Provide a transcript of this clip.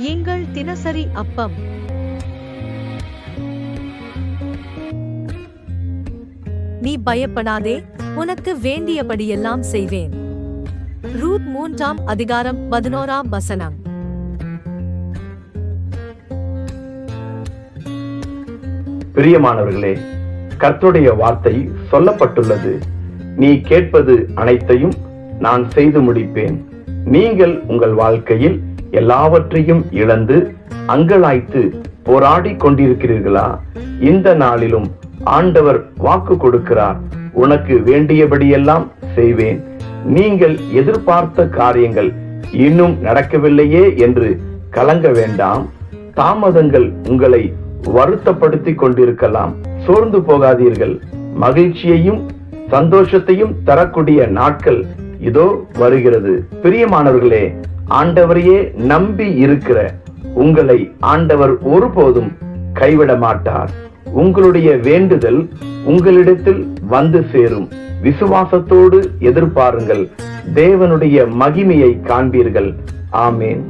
எங்கள் தினசரி அப்பம். நீ பயப்படாதே உனக்கு வேண்டியபடியெல்லாம் செய்வேன். ரூத் மூன்றாம் அதிகாரம் பதினோராம் வசனம். பிரியமானவர்களே கர்த்தருடைய வார்த்தை சொல்லப்பட்டுள்ளது. நீ கேட்பது அனைத்தையும் நான் செய்து முடிப்பேன். நீங்கள் உங்கள் வாழ்க்கையில் எல்லாவற்றையும் இழந்து அங்கலாய்த்து போராடி கொண்டிருக்கிறீர்களா? இந்த நாளிலும் ஆண்டவர் வாக்கு கொடுக்கிறார். உனக்கு வேண்டியபடியெல்லாம் செய்வேன். நீங்கள் எதிர்பார்த்த காரியங்கள் இன்னும் நடக்கவில்லையே என்று கலங்க வேண்டாம். தாமதங்கள் உங்களை வருத்தப்படுத்திக் கொண்டிருக்கலாம். சோர்ந்து போகாதீர்கள். மகிழ்ச்சியையும் சந்தோஷத்தையும் தரக்கூடிய நாட்கள் இதோ வருகிறது. பிரியமானவர்களே ஆண்டவரையே நம்பி இருக்கிற உங்களை ஆண்டவர் ஒருபோதும் கைவிட மாட்டார். உங்களுடைய வேண்டுதல் உங்களிடத்தில் வந்து சேரும். விசுவாசத்தோடு எதிர்பாருங்கள். தேவனுடைய மகிமையை காண்பீர்கள். ஆமேன்.